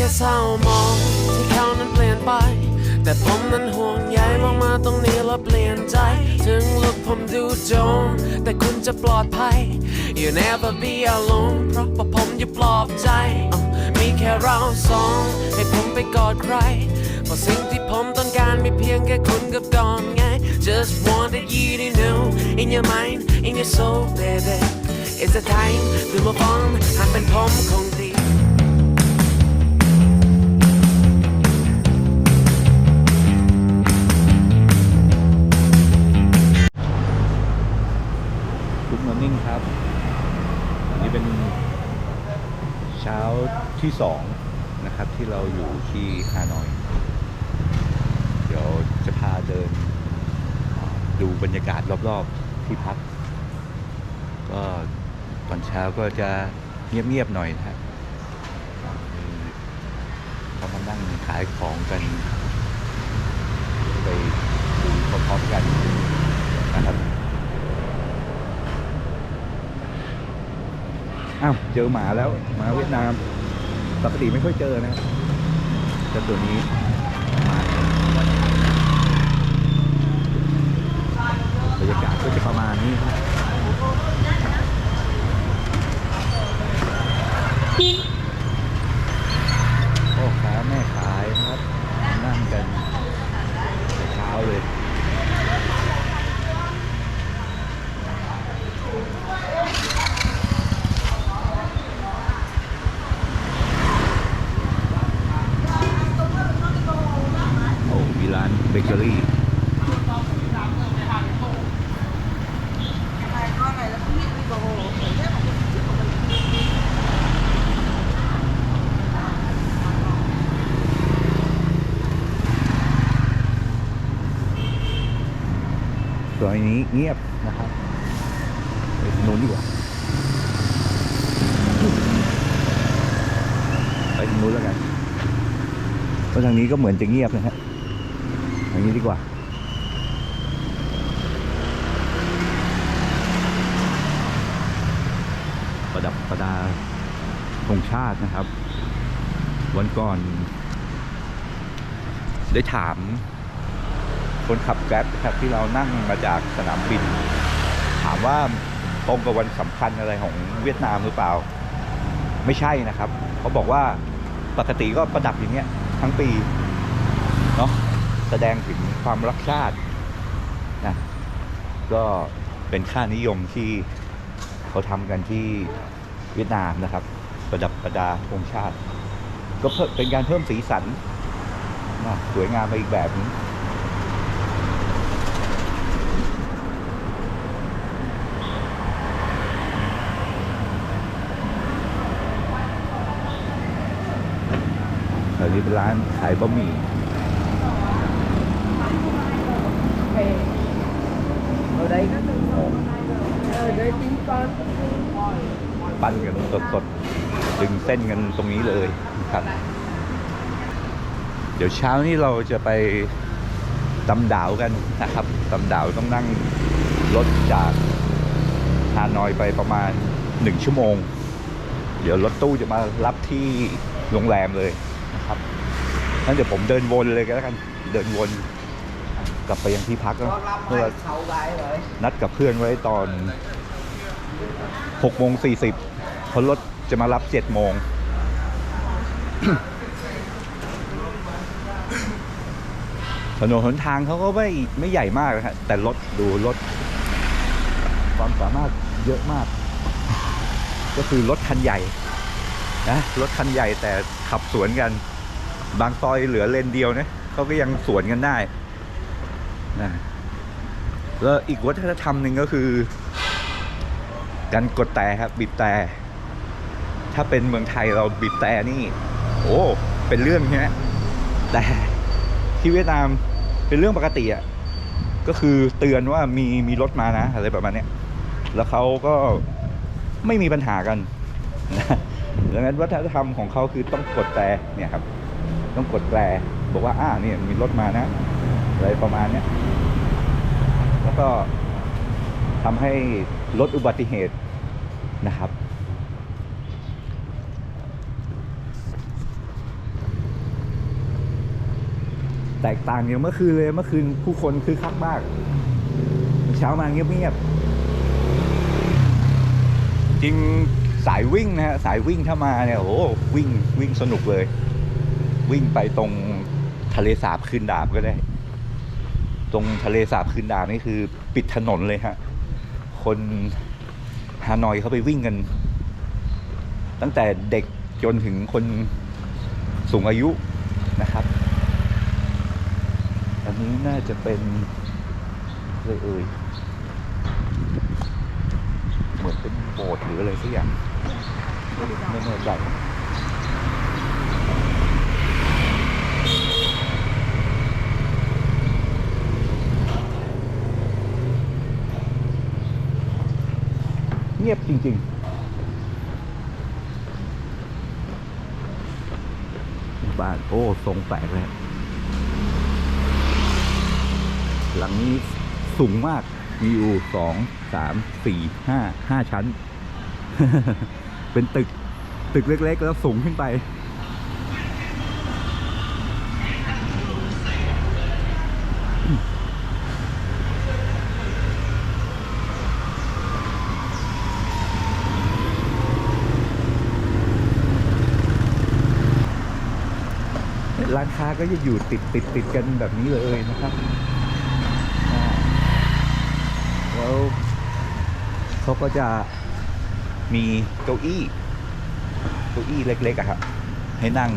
ค่เศร้ามองที่เขานั้นเปลี่ยนไป แต่ผมนั้นห่วงใยมองมาตรงนี้แล้วเปลี่ยนใจ ถึงลุกผมดูจม แต่คุณจะปลอดภัย You never be alone เพราะว่าผมอยู่ปลอบใจ มีแค่เราสอง ให้ผมไปกอดใครเพราะสิ่งที่ผมต้องการมีเพียงแค่คุณกับดอนไง Just wanted you to know in your mind in your soul baby It's the time to move on หากเป็นผมคง ที่สองนะครับที่เราอยู่ที่ฮานอย เดี๋ยวจะพาเดินดูบรรยากาศรอบๆที่พัก ก็ตอนเช้าก็จะเงียบๆหน่อยนะครับเขามานั่งขายของกันไปดูพร้อมๆกันนะครับอ้าวเจอหมาแล้วหมาเวียดนาม ปกติไม่ค่อยเจอนะแต่ตัวนี้บรรยากาศก็จะประมาณนี้ครับพ่อค้าแม่ขายนะครับ นั่งกันแต่เช้าเลย โอ้มีร้านเบเกอรี่ ตัวนี้ เงียบนะครับไปนู้นดีกว่าไปทางนู้นแล้วกันเพราะทางนี้ก็เหมือนจะเงียบนะฮะทางนี้ดีกว่าประดับประดาธงชาตินะครับ วันก่อน ได้ถาม คนขับแกร็บนะครับที่เรานั่งมาจากสนามบิน ถามว่าตรงกับวันสำคัญอะไรของเวียดนามหรือเปล่า ไม่ใช่นะครับเขาบอกว่าปกติก็ประดับอย่างเงี้ยทั้งปีเนาะแสดงถึงความรักชาตินะก็เป็นค่านิยมที่เขาทำกันที่เวียดนามนะครับ ประดับประดาธงชาติ ก็เพิ่มเป็นการเพิ่มสีสันนะสวยงามไปอีกแบบนึง นนี้เป็นร้านขายบะหมี่ปั้นกันสดๆดึงเส้นกันตรงนี้เลยครับ เดี๋ยวเช้านี้เราจะไปตำดาวกันนะครับตำดาวต้องนั่งรถจากฮานอยไปประมาณหนึ่งชั่วโมง เดี๋ยวรถตู้จะมารับที่โรงแรมเลย นะครับงั้นเดี๋ยวผมเดินวนเลยก็แล้วกันเดินวนกลับไปยังที่พักนะ có năm เพื่อ hay sáu gái rồi นัดกับเพื่อนไว้ตอน6โมง40เพราะรถจะมารับ7โมงถนนหนทางเขาก็ไม่ไม่ใหญ่มากนะฮะแต่รถดูรถความสามารถเยอะมาก ก็คือรถคันใหญ่ นะรถคันใหญ่แต่ขับสวนกัน บางซอยเหลือเลนเดียวนะเขาก็ยังสวนกันได้นะแล้วอีกวัฒนธรรมหนึ่งก็คือ การกดแต่ครับบีบแต่ ถ้าเป็นเมืองไทยเราบีบแต่นี่ โอ้เป็นเรื่องใช่ไหมแต่ที่เวียดนามเป็นเรื่องปกติอะก็คือเตือนว่ามีมีรถมานะอะไรประมาณนี้แล้วเขาก็ไม่มีปัญหากันนะ ดังนั้นวัฒนธรรมของเขาคือต้องกดแต่เนี่ยครับ ต้องกดแต่บอกว่าอ่าเนี่ยมีรถมานะ อะไรประมาณเนี้ยแล้วก็ทำให้ลดอุบัติเหตุนะครับ แตกต่างอย่างเมื่อคืนเลยเมื่อคืนผู้คนคือคักมาก เช้ามาเงียบๆจริง สายวิ่งนะฮะสายวิ่งถ้ามาเนี่ยโอ้โหวิ่งวิ่งสนุกเลย วิ่งไปตรงทะเลสาบคืนดาบก็ได้ ตรงทะเลสาบคืนดาบนี่คือปิดถนนเลยฮะคนฮานอยเขาไปวิ่งกัน ตั้งแต่เด็กจนถึงคนสูงอายุนะครับ อันนี้น่าจะเป็นเลยเอ่ยเหมือนเป็นโบสถ์หรืออะไรสักอย่าง ไม่แน่ใจเงียบจริง ๆ บ้าน โอ้ ทรงแปลกเลยหลังนี้สูงมากมีอยู่สองสามสี่ห้าห้าชั้น เป็นตึกตึกเล็กๆ แล้วสูงขึ้นไป ร้านค้าก็จะอยู่ติดติดติดกันแบบนี้เลยนะครับแล้วเขาก็จะ มีเก้าอี้เก้าอี้เล็กๆอะครับให้นั่ง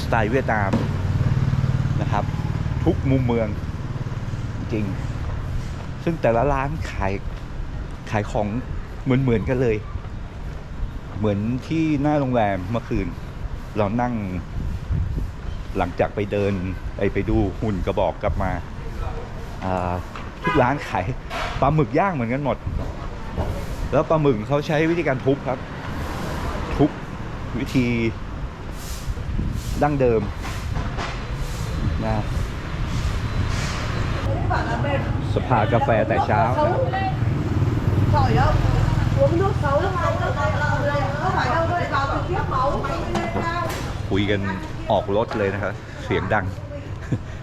สไตล์เวียดนามนะครับ ทุกมุมเมืองจริง ซึ่งแต่ละร้านขายขายของเหมือนๆกันเลย เหมือนที่หน้าโรงแรมเมื่อคืน เรานั่งหลังจากไปเดินไปไปดูหุ่นกระบอกกลับมา ทุกร้านขายปลาหมึกย่างเหมือนกันหมด แล้วปลาหมึกเขาใช้วิธีการทุบครับ ทุบวิธีดั้งเดิมนะสภากาแฟแต่เช้าคุยกันออกรถเลยนะครับ เสียงดัง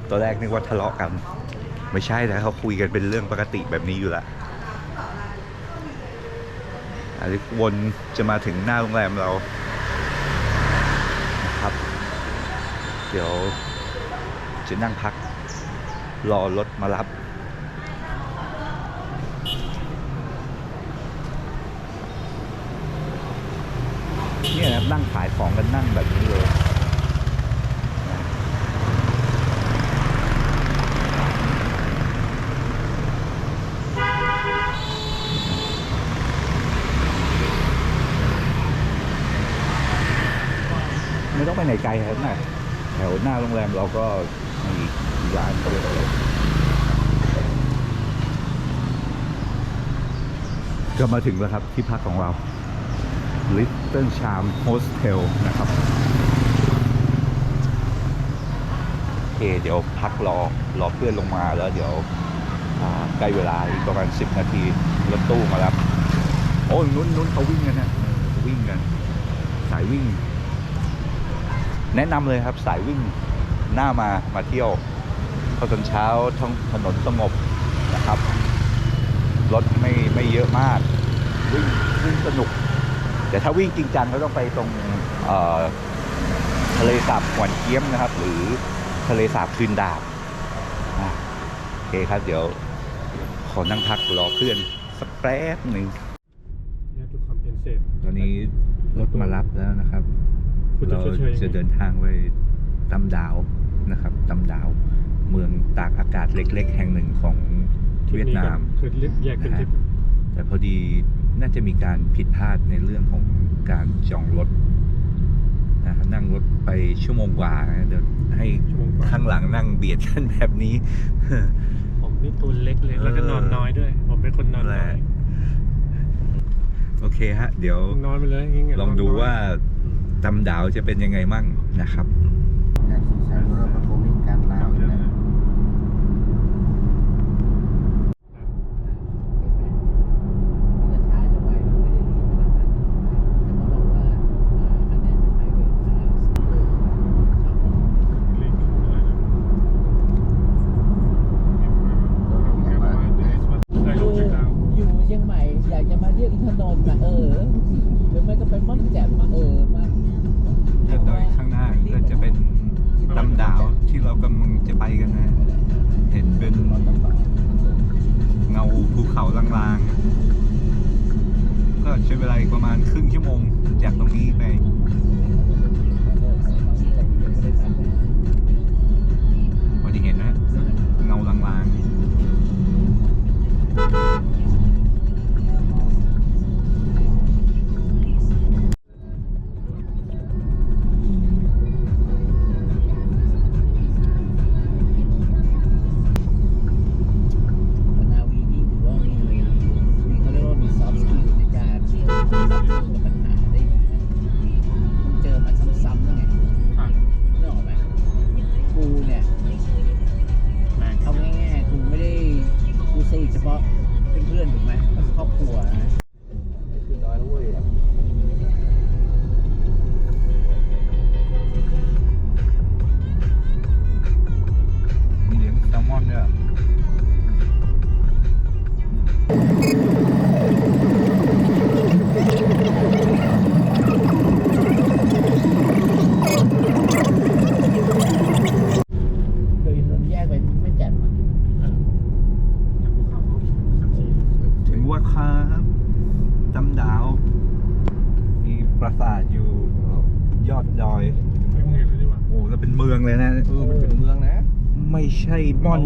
ตอนแรกนึกว่าทะเลาะกัน ไม่ใช่นะเขาคุยกันเป็นเรื่องปกติแบบนี้อยู่แล้ว อันนี้วนจะมาถึงหน้าโรงแรมเรานะครับ เดี๋ยวจะนั่งพัก รอรถมารับเนี่ยนะนั่งขายของกันนั่งแบบนี้เลย ไม่ ต้องไปไหนแถวหน้าโรงแรมเราก็มีร้านเขาเรียกอะไรก็มาถึงแล้วครับที่พักของเรา Little Charm Hostel นะครับ โอเค เดี๋ยวพักรอ รอเพื่อนลงมาแล้วเดี๋ยวใกล้เวลาอีกประมาณ 10 นาทีรถตู้มารับ โอ้ยนุ่นนุ่นเขาวิ่งกันนะวิ่งกัน สายวิ่ง แนะนำเลยครับสายวิ่งหน้ามามาเที่ยวพอตอนเช้าท้องถนนสงบนะครับรถไม่ไม่เยอะมาก วิ่งวิ่งสนุก แต่ถ้าวิ่งจริงจังก็ต้องไปตรงเอ่อทะเลสาบหวนเกี้ยมนะครับ หรือทะเลสาบคืนดาบอะโอเคครับเดี๋ยวขอนั่งพักรอเพื่อนสักแป๊บหนึ่ง You have to compensate ตอนนี้รถมารับแล้วนะครับ คุณจะเราชดเชยยังไงจะเดินทางไปตำดาวนะครับตำดาว เมืองตากอากาศเล็ก ๆ แห่งหนึ่งของเวียดนาม คือแยกเป็นทริปแต่พอดีน่าจะมีการผิดพลาดในเรื่องของการจองรถนะครับนั่งรถไปชั่วโมงกว่านะเดี๋ยวให้ชั่วโมงกว่าข้างหลังนั่งเบียดกันแบบนี้ ผมนี่ตัวเล็กเลยแล้วก็นอนน้อยด้วย ผมเป็นคนนอนน้อย โอเคฮะ เดี๋ยว นอนไปเลยย่าลองดูว่าอืม ตำดาวจะเป็นยังไงมั่งนะครับ ชั่วโมง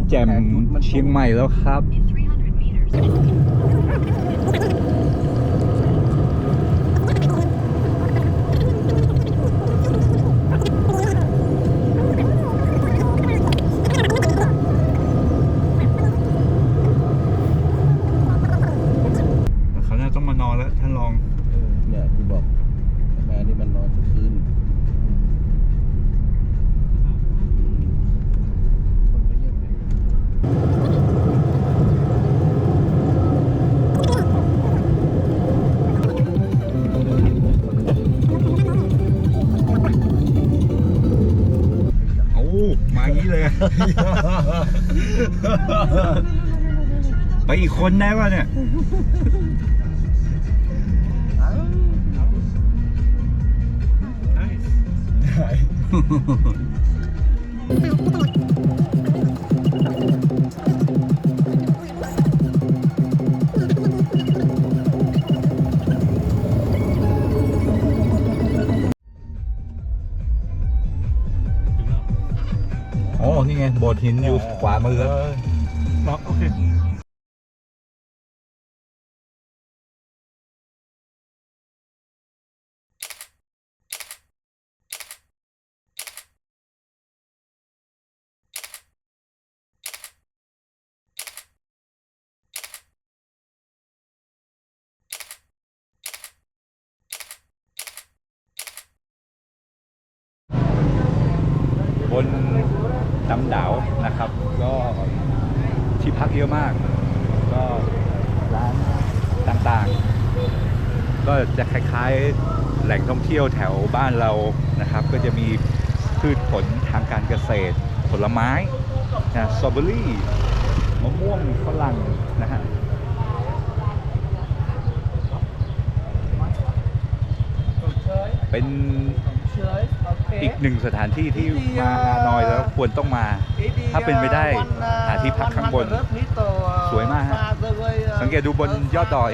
แจ่มเชียงใหม่แล้วครับ คนได้ป่ะเนี่ยอ๋อนี่ไงโบสถ์หินอยู่ขวามือครับล็อกโอเค บนน้ำดาวนะครับ ก็ที่พักเยอะมากก็ร้านต่างๆ ก็จะคล้ายๆแหล่งท่องเที่ยวแถวบ้านเรานะครับ ก็จะมีพืชผลทางการเกษตร ผลไม้นะสตรอเบอรี่มะม่วงฝรั่งนะฮะเป็นอีกหนึ่งสถานที่ที่มาฮานอยแล้วควรต้องมา ถ้าเป็นไปได้หาที่พักข้างบนส วยมากฮะสังเกตดูบนยอดดอย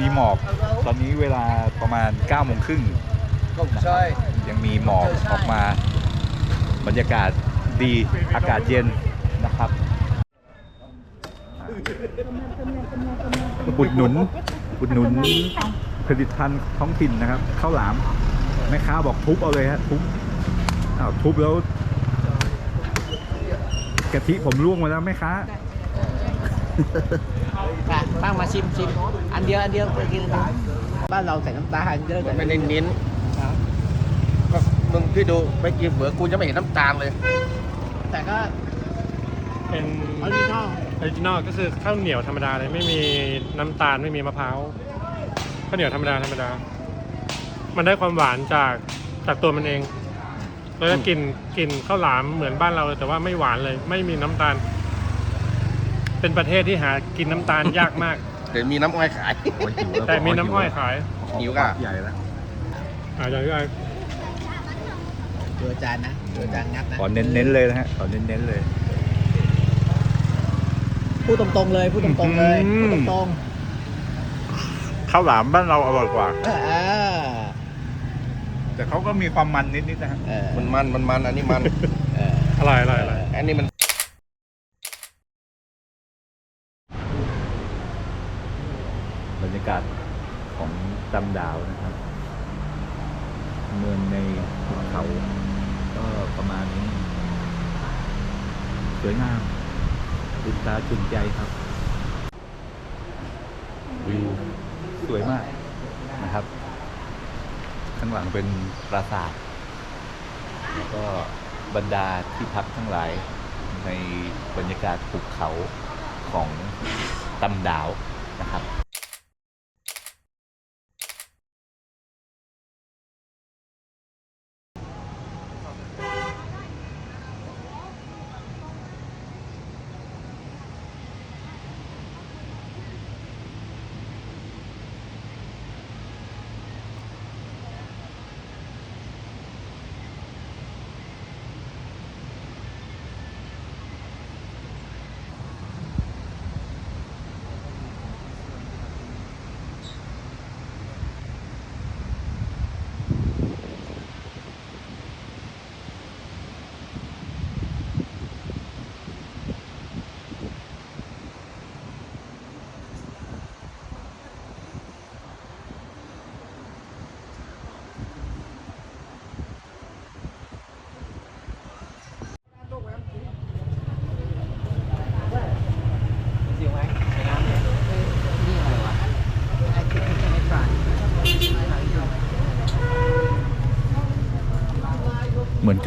มีหมอก ตอนนี้เวลาประมาณ9โมงครึ่งใช่ยังมีหมอกออกมา บรรยากาศดีอากาศเย็นนะครับอุดหนุนอุดหนุนผลิตภัณฑ์ท้องถิ่นนะครับข้าวหลามแม่ค้าบอกทุบเอาเลยฮะทุบอ้าวทุบแล้วกะทิผมร่วงมาแล้วแม่ค้า ค่ะตั้งมาชิมชิมอันเดียวอันเดียวไปกินกันบ้านเราใส่น้ำตาลเยอะมันกันไม่ได้เน้นก็มึงพี่ดูไปกินเบือกูยังไม่เห็นน้ำตาลเลย แต่ก็เป็นออริจินอลออริจินอลก็คือข้าวเหนียวธรรมดาเลยไม่มีน้ำตาลไม่มีมะพร้าวข้าวเหนียวธรรมดาธรรมดา มันได้ความหวานจากจากตัวมันเองแล้วก็กลิ่นกลิ่นข้าวหลามเหมือนบ้านเราเลยแต่ว่าไม่หวานเลย ไม่มีน้ำตาล เป็นประเทศที่หากินน้ำตาลยากมาก เดี๋ยวมีน้ำอ้อยขายแต่มีน้ำอ้อยขายหิวกะใหญ่แล้วอ่าอย่างที่ไอ้ดูอาจารย์นะดูอาจารย์งับนะขอเน้นๆเลยนะฮะขอเน้นๆเลย พูดตรงๆเลย พูดตรงๆเลยพูดตรงข้าวหลามบ้านเราอร่อยกว่าๆเออเออแต่เขาก็มีความมันนิดๆนะฮะเออมันมันมันมันอันนี้มัน เออ อร่อยอร่อยอร่อย อันนี้มัน บรรยากาศของ ตำดาวนะครับ เมืองในภูเขาก็ประมาณนี้ สวยงามตื่นตาจุนใจครับวิวสวยมากนะครับ ข้างหลังเป็นปราสาท แล้วก็บรรดาที่พักทั้งหลายในบรรยากาศภูเขาของตำดาวนะครับ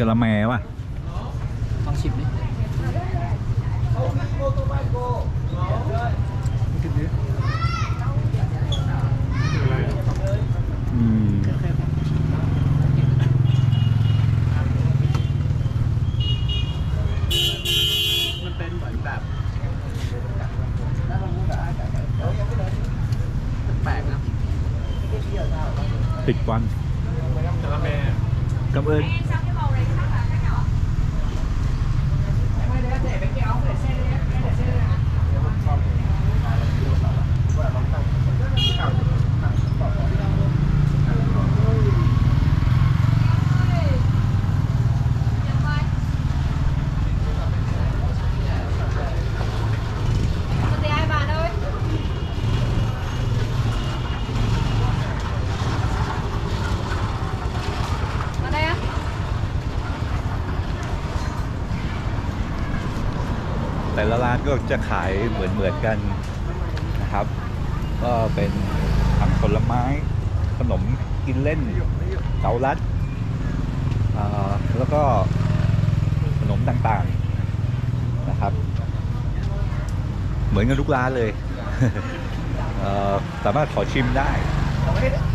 กะละแมว่ะลองชิมดิอะไรอืมมันเป็นเหมือนแบบแปลกนะติดวันกะละแมกำเอิญ Con ai bạn ơi Ở đây á แต่ละร้าน ก็จะขายเหมือนเหมือนกันนะครับ ก็เป็นผักผลไม้ขนมกินเล่นเกาลัดแล้วก็ขนมต่างๆนะครับ เหมือนกันทุกร้านเลย สามารถขอชิมได้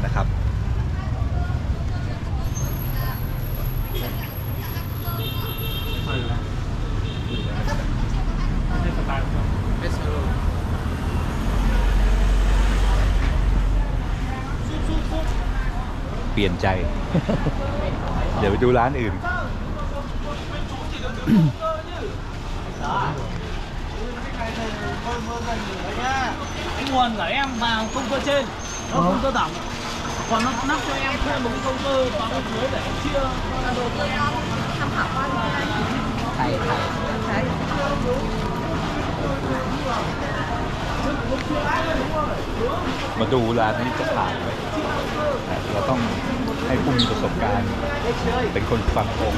นะครับ ปลี่ยนใจ เดี๋ยวไปดูร้านอื่น cái nguồn của em vào công tơ trên nó công tơ tổng còn nó nắp cho em thêm một cái công tơ vào bên dưới để chia ra đồ cho em tham khảo qua thầy thầy มาดูร้านนี้จ เราต้องให้ผู้มีประสบการณ์ เป็นคนฟังองค์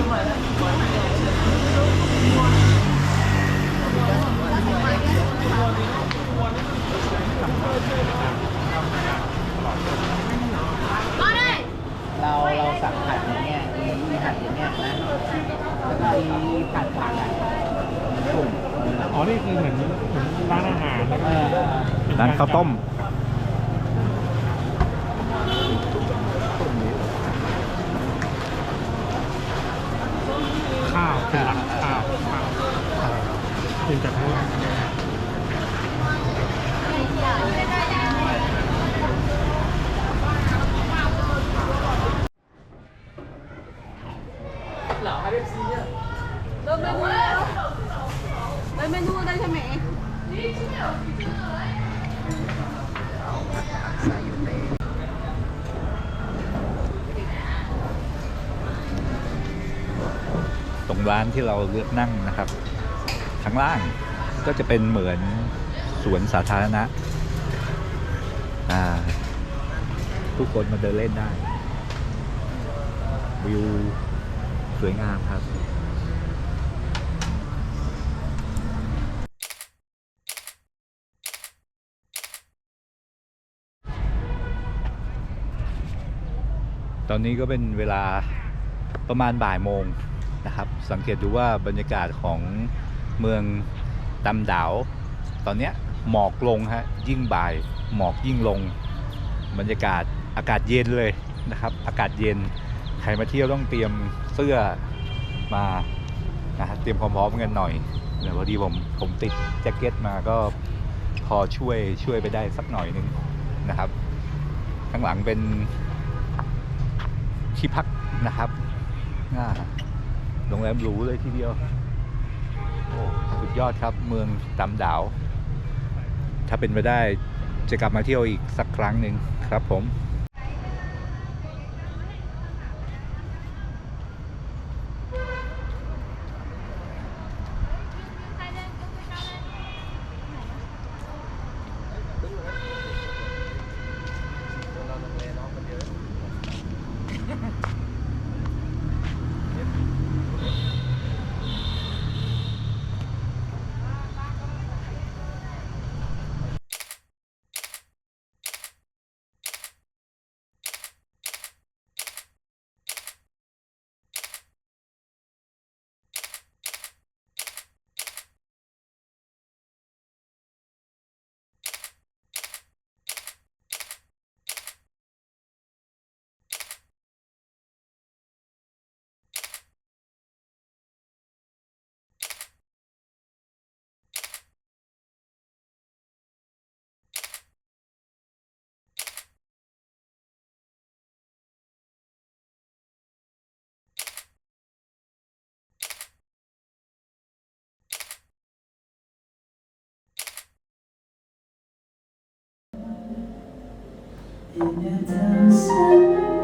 เราเราสั่งผัดอย่างเงี้ยมีมีผัดอย่างเงี้ยนะแล้วก็มีผัดผักอะกลุ่มอ๋อ นี่คือเหมือนเหมือนร้านอาหารแล้วก็ร้านข้าวต้ม ข้าวเป็นหลักข้าวข้าวกินกับพว ร้านที่เราเลือกนั่งนะครับข้างล่างก็จะเป็นเหมือนสวนสาธารณะทุกคนมาเดินเล่นได้ วิว สวยงามครับตอนนี้ก็เป็นเวลาประมาณบ่ายโมง นะครับ สังเกตดูว่าบรรยากาศของเมืองตำดาว ตอนนี้หมอกลงฮะยิ่งบ่ายหมอกยิ่งลง บรรยากาศอากาศเย็นเลยนะครับ อากาศเย็นใครมาเที่ยวต้องเตรียมเสื้อมานะฮะเตรียมความพร้อมกันหน่อยเดี๋ยพอดีผมผมติดแจ็คเก็ตมาก็พอช่วยช่วยไปได้สักหน่อยหนึงนะครับ ข้างหลังเป็นที่พักนะครับอ่า โรงแรมหรูเลยทีเดียว โอ้สุดยอดครับเมืองตำดาว ถ้าเป็นไปได้จะกลับมาเที่ยวอีกสักครั้งหนึ่งครับผม in a thousand